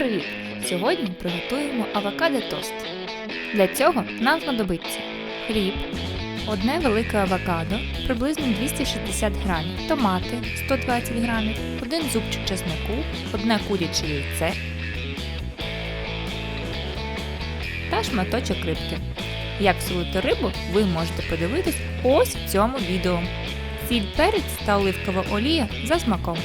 привіт! Сьогодні приготуємо авокадо тост. Для цього нам знадобиться хліб, одне велике авокадо, приблизно 260 грамів, томати 120 грамів, один зубчик чеснику, одне куряче яйце та шматочок рибки. Як солити рибу, ви можете подивитись ось в цьому відео. Сіль перець та оливкова олія за смаком.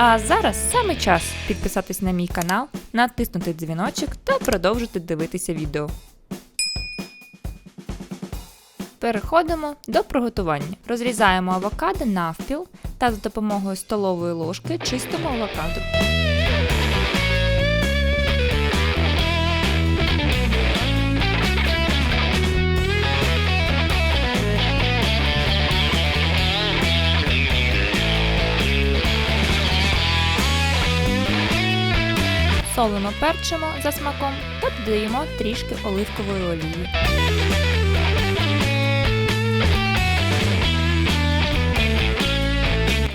А зараз саме час підписатись на мій канал, натиснути дзвіночок та продовжити дивитися відео. Переходимо до приготування. Розрізаємо авокадо навпіл та за допомогою столової ложки чистимо авокадо. Солимо перчимо за смаком та додаємо трішки оливкової олії.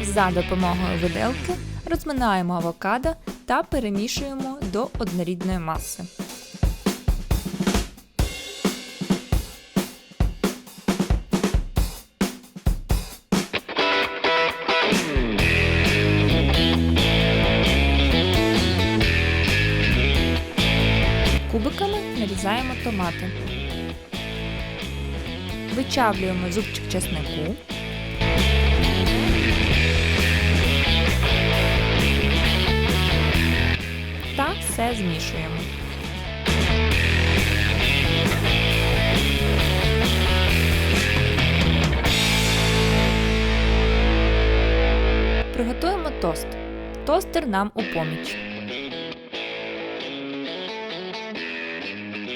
За допомогою виделки розминаємо авокадо та перемішуємо до однорідної маси. Нарізаємо томати. Вичавлюємо зубчик чеснику. Та все змішуємо. Приготуємо тост. Тостер нам у поміч.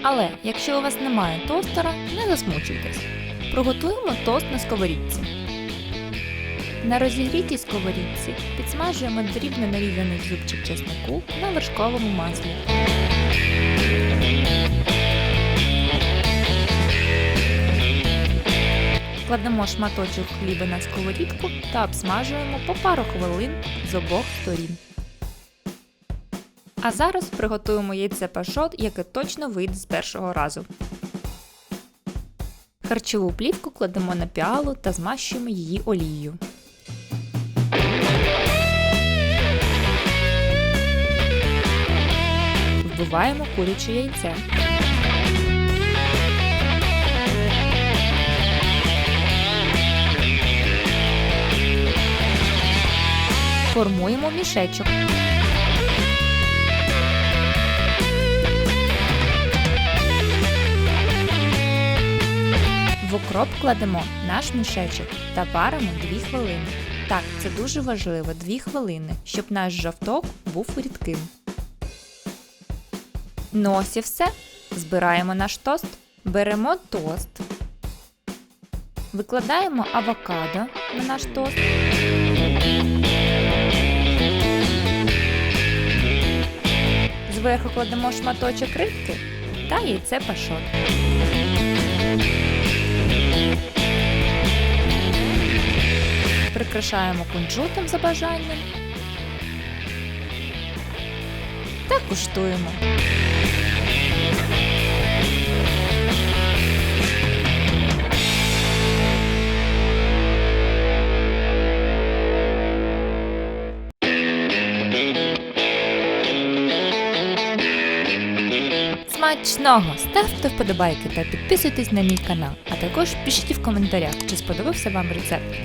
Але якщо у вас немає тостера, не засмучуйтесь. Приготуємо тост на сковорідці. На розігрітій сковорідці підсмажуємо дрібно нарізаний зубчик чеснику на вершковому маслі. Кладемо шматочок хліба на сковорідку та обсмажуємо по пару хвилин з обох сторін. А зараз приготуємо яйце пашот, яке точно вийде з першого разу. Харчову плівку кладемо на піалу та змащуємо її олією. Вбиваємо куряче яйце. Формуємо мішечок. В окроп кладемо наш мішечок та паримо 2 хвилини. Так, це дуже важливо 2 хвилини, щоб наш жовток був рідким. Ну ось і все. Збираємо наш тост. Беремо тост. Викладаємо авокадо на наш тост. Зверху кладемо шматочок рибки та яйце пашот. Прикрашаємо кунжутом за бажанням та куштуємо. Смачного! Ставте вподобайки та підписуйтесь на мій канал, а також пишіть в коментарях, чи сподобався вам рецепт.